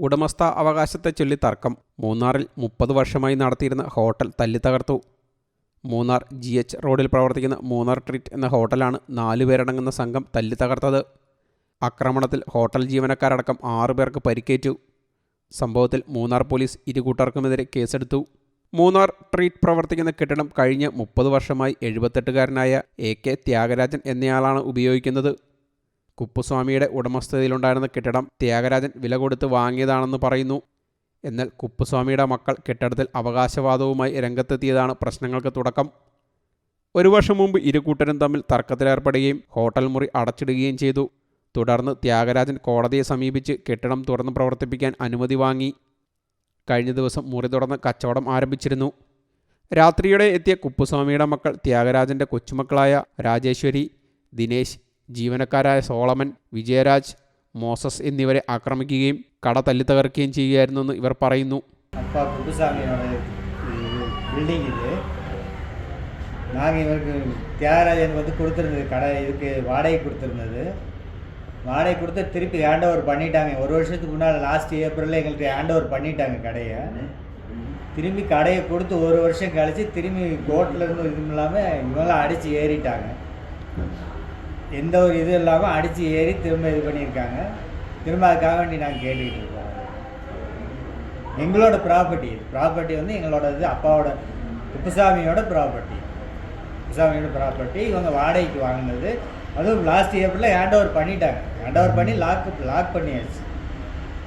ഉടമസ്ഥ അവകാശത്തെ ചൊല്ലി തർക്കം. മൂന്നാറിൽ മുപ്പത് വർഷമായി നടത്തിയിരുന്ന ഹോട്ടൽ തല്ലിത്തകർത്തു. മൂന്നാർ ജി എച്ച് റോഡിൽ പ്രവർത്തിക്കുന്ന മൂന്നാർ ട്രീറ്റ് എന്ന ഹോട്ടലാണ് നാലു പേരടങ്ങുന്ന സംഘം തല്ലിത്തകർത്തത്. ആക്രമണത്തിൽ ഹോട്ടൽ ജീവനക്കാരടക്കം ആറു പേർക്ക് പരിക്കേറ്റു. സംഭവത്തിൽ മൂന്നാർ പോലീസ് ഇരുകൂട്ടർക്കുമെതിരെ കേസെടുത്തു. മൂന്നാർ ട്രീറ്റ് പ്രവർത്തിക്കുന്ന കെട്ടിടം കഴിഞ്ഞ മുപ്പത് വർഷമായി എഴുപത്തെട്ടുകാരനായ എ കെ ത്യാഗരാജൻ എന്നയാളാണ് ഉപയോഗിക്കുന്നത്. കുപ്പുസ്വാമിയുടെ ഉടമസ്ഥതയിലുണ്ടായിരുന്ന കെട്ടിടം ത്യാഗരാജൻ വില കൊടുത്ത് വാങ്ങിയതാണെന്ന് പറയുന്നു. എന്നാൽ കുപ്പുസ്വാമിയുടെ മക്കൾ കെട്ടിടത്തിൽ അവകാശവാദവുമായി രംഗത്തെത്തിയതാണ് പ്രശ്നങ്ങൾക്ക് തുടക്കം. ഒരു വർഷം മുമ്പ് ഇരു കൂട്ടരും തമ്മിൽ തർക്കത്തിലേർപ്പെടുകയും ഹോട്ടൽ മുറി അടച്ചിടുകയും ചെയ്തു. തുടർന്ന് ത്യാഗരാജൻ കോടതിയെ സമീപിച്ച് കെട്ടിടം തുറന്ന് പ്രവർത്തിപ്പിക്കാൻ അനുമതി വാങ്ങി. കഴിഞ്ഞ ദിവസം മുറി തുറന്ന് കച്ചവടം ആരംഭിച്ചിരുന്നു. രാത്രിയോടെ എത്തിയ കുപ്പുസ്വാമിയുടെ മക്കൾ ത്യാഗരാജന്റെ കൊച്ചുമക്കളായ രാജേശ്വരി ദിനേശ് ജീവനക്കാരായ സോളമൻ വിജയരാജ് മോസസ് എന്നിവരെ ആക്രമിക്കുകയും കട തല്ലിത്തകർക്കുകയും ചെയ്യുകയായിരുന്നെന്ന് ഇവർ പറയുന്നു அப்பா குப்புசாமியோட பில்டிங் இது நாங்கள் இவருக்கு தியாகராஜன் வந்து கொடுத்துருந்தது கடை இதுக்கு வாடகை கொடுத்துருந்தது வாடகை கொடுத்து திருப்பி ஹேண்ட் ஓவர் பண்ணிட்டாங்க ஒரு வருஷத்துக்கு முன்னால் லாஸ்ட் ஏப்ரலில் எங்கள்கிட்ட ஹேண்ட் ஓவர் பண்ணிட்டாங்க கடையை திரும்பி கடையை கொடுத்து ஒரு வருஷம் கழித்து திரும்பி கோட்டில் இருந்து இதுவும் இல்லாமல் இவங்களாம் அடித்து ஏறிட்டாங்க எந்த ஒரு இது இல்லாமல் அடித்து ஏறி திரும்ப இது பண்ணியிருக்காங்க. திரும்ப அதுக்காக வேண்டி நாங்கள் கேட்டுக்கிட்டு இருக்கோம் எங்களோட ப்ராப்பர்ட்டி ப்ராப்பர்ட்டி வந்து எங்களோட இது அப்பாவோட குப்புசாமியோட ப்ராப்பர்ட்டி குப்புசாமியோட ப்ராப்பர்ட்டி இவங்க வாடகைக்கு வாங்கினது. அதுவும் லாஸ்ட் ஏப்ரலில் ஹேண்ட் ஓவர் பண்ணிட்டாங்க. ஹேண்ட் ஓவர் பண்ணி லாக் லாக் பண்ணியாச்சு.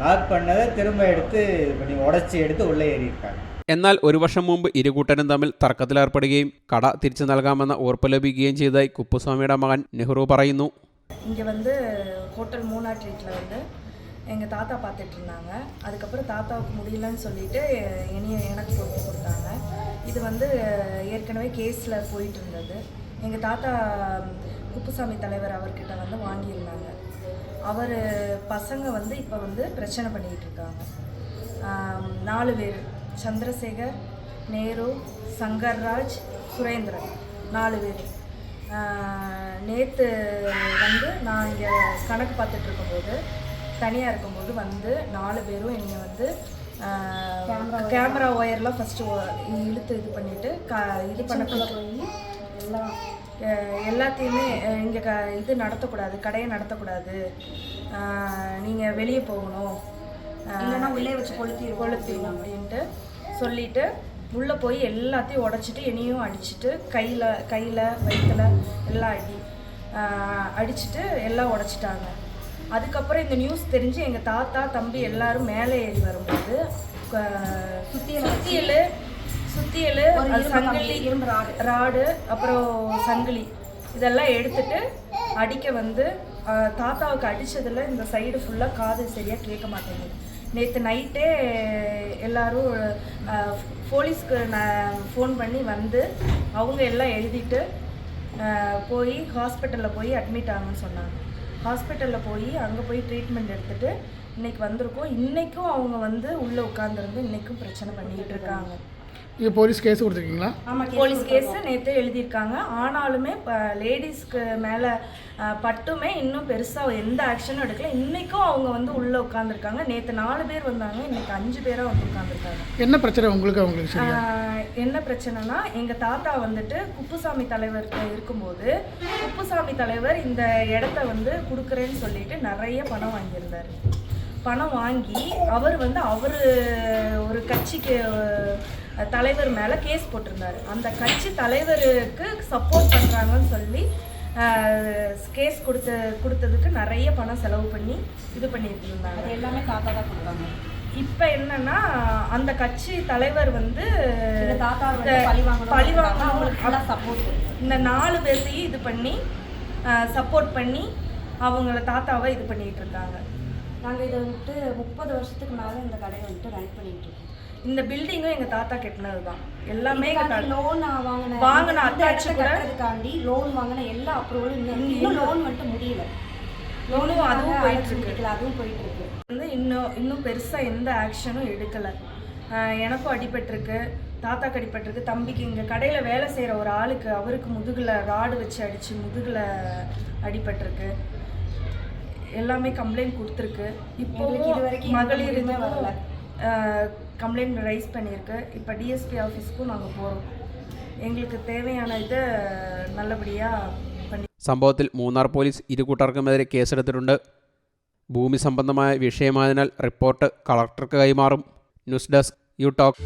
லாக் பண்ணதை திரும்ப எடுத்து இது பண்ணி உடச்சி எடுத்து உள்ளே ஏறியிருக்காங்க. എന്നാൽ ഒരു വർഷം മുമ്പ് ഇരു കൂട്ടരും തമ്മിൽ തർക്കത്തിലേർപ്പെടുകയും കട തിരിച്ചു നൽകാമെന്ന ഉറപ്പ് ലഭിക്കുകയും ചെയ്തതായി കുപ്പുസ്വാമിയുടെ മകൻ നെഹ്റു പറയുന്നു இங்கே வந்து ஹோட்டல் மூணா ட்ரீட்டில் வந்து எங்கள் தாத்தா பார்த்துட்டு இருந்தாங்க அதுக்கப்புறம் தாத்தாவுக்கு முடியலன்னு சொல்லிட்டு இனிய எனக்கு போட்டு கொடுத்தாங்க இது வந்து ஏற்கனவே கேஸில் போயிட்டு இருந்தது எங்கள் தாத்தா குப்புசாமி தலைவர் அவர்கிட்ட வந்து வாங்கியிருந்தாங்க அவர் பசங்க வந்து இப்போ வந்து பிரச்சனை பண்ணிக்கிட்டு இருக்காங்க ஆம், நாலு பேர் சந்திரசேகர் நேரு சங்கர்ராஜ் சுரேந்திரன் நாலு பேர். நேற்று வந்து நான் இங்கே கணக்கு பார்த்துட்டு இருக்கும்போது தனியாக இருக்கும்போது வந்து நாலு பேரும் என்னை வந்து கேமரா ஒயர்லாம் ஃபஸ்ட்டு இழுத்து இது பண்ணிவிட்டு க இது பண்ண எல்லாம். அஹ் எல்லாத்தையுமே இங்கே க இது நடத்தக்கூடாது கடையை நடத்தக்கூடாது. நீங்கள் வெளியே போகணும். இல்லைன்னா உள்ளே வச்சு கொளுத்தி கொளுத்திடும் அப்படின்ட்டு சொல்லிட்டு உள்ளே போய் எல்லாத்தையும் உடச்சிட்டு என்னையும் அடிச்சிட்டு கையில் கையில் வயிற்றுல எல்லாம் அடி அடிச்சிட்டு எல்லாம் உடச்சிட்டாங்க. அதுக்கப்புறம் இந்த நியூஸ் தெரிஞ்சு எங்கள் தாத்தா தம்பி எல்லாரும் மேலே ஏறி வரும்போது சுத்தியல் சுத்தியல். சங்கிலி ராடு. அப்புறம் சங்கிலி இதெல்லாம் எடுத்துட்டு அடிக்க வந்து தாத்தாவுக்கு அடிச்சதுல இந்த சைடு ஃபுல்லாக காது சரியாக கேட்க மாட்டேங்குது. நேற்று நைட்டே எல்லாரும் போலீஸ்க்கு நான் ஃபோன் பண்ணி வந்து அவங்க எல்லாம் எழுதிட்டு போய் ஹாஸ்பிட்டலில் போய் அட்மிட் ஆகுன்னு சொன்னாங்க. ஹாஸ்பிட்டலில் போய் அங்கே போய் ட்ரீட்மெண்ட் எடுத்துட்டு இன்னைக்கு வந்திருக்கோம். இன்னைக்கும் அவங்க வந்து உள்ளே உட்காந்துருந்து இன்னைக்கும் பிரச்சனை பண்ணிக்கிட்டு இருக்காங்க. இது போலீஸ் கேஸ் கொடுத்துருக்கீங்களா? ஆமாம் போலீஸ் கேஸ் நேற்று எழுதியிருக்காங்க. ஆனாலுமே இப்போ லேடிஸ்க்கு மேலே பட்டுமே இன்னும் பெருசாக எந்த ஆக்ஷனும் எடுக்கல. இன்றைக்கும் அவங்க வந்து உள்ளே உட்காந்துருக்காங்க நேற்று நாலு பேர் வந்தாங்க. இன்னைக்கு அஞ்சு பேராக வந்து உட்காந்துருக்காங்க என்ன பிரச்சனை உங்களுக்கு அவங்களுக்கு என்ன பிரச்சனைனா எங்கள் தாத்தா வந்துட்டு குப்புசாமி தலைவர் இருக்கும்போது குப்புசாமி தலைவர் இந்த இடத்த வந்து கொடுக்குறேன்னு சொல்லிட்டு நிறைய பணம் வாங்கியிருந்தார். பணம் வாங்கி அவர் வந்து அவர் ஒரு கட்சிக்கு தலைவர் மேலே கேஸ் போட்டிருந்தாரு. அந்த கட்சி தலைவருக்கு சப்போர்ட் பண்ணுறாங்கன்னு சொல்லி கேஸ் கொடுத்த கொடுத்ததுக்கு நிறைய பணம் செலவு பண்ணி இது பண்ணிட்டு இருந்தாங்க எல்லாமே தாத்தா தான் கொடுத்தாங்க. இப்போ என்னன்னா அந்த கட்சி தலைவர் வந்து தாத்தா வந்து இந்த பழி வாங்கணும் பழி அவங்களுக்கு சப்போர்ட் இந்த நாலு பேர்த்தையும் இது பண்ணி சப்போர்ட் பண்ணி அவங்கள தாத்தாவை இது பண்ணிட்டு இருக்காங்க நாங்கள் இதை வந்துட்டு முப்பது வருஷத்துக்கு மேலே இந்த கடையை வந்துட்டு ரன் பண்ணிட்டு இருக்கோம். இந்த பில்டிங்கும் எங்க தாத்தா கட்டினது தான் எல்லாமே தாத்தா- லோன் வாங்கின வாங்கின அத்தாட்சி கட்டுறதுக்காண்டி லோன் வாங்கின எல்லா அப்ரூவலும் இன்னும் இன்னும் லோன் வந்துட்டு முடியல. லோனும் அதுவும் போயிட்டு இருக்கு. அதுவும் போயிட்டு இருக்கு. வந்து இன்னும் இன்னும் பெருசாக எந்த ஆக்ஷனும் எடுக்கலை. எனக்கும் அடிபட்டிருக்கு தாத்தாக்கு அடிபட்டிருக்கு தம்பிக்கு இங்கே கடையில் வேலை செய்கிற ஒரு ஆளுக்கு அவருக்கு முதுகில் ராடு வச்சு அடித்து முதுகில் அடிபட்டிருக்கு. எல்லாமே கம்ப்ளைண்ட் கொடுத்துருக்கு இப்போ எங்களுக்கு இது வரைக்கும் எந்த மகளிர் முடிவுமே வரல. கம்ப்ளைண்ட் ரைஸ் பண்ணியிருக்கு இப்போ டிஎஸ்பி ஆஃபீஸ்க்கும் நாங்கள் போகிறோம் எங்களுக்கு தேவையான இதை நல்லபடியாக பண்ணி സംഭവത്തിൽ മൂന്നാർ പോലീസ് ഇരു കൂട്ടർക്കുമെതിരെ കേസെടുത്തിട്ടുണ്ട് ഭൂമി സംബന്ധമായ വിഷയമായതിനാൽ റിപ്പോർട്ട് കളക്ടർക്ക് കൈമാറും ന്യൂസ് ഡെസ്ക് യു ടോക്ക്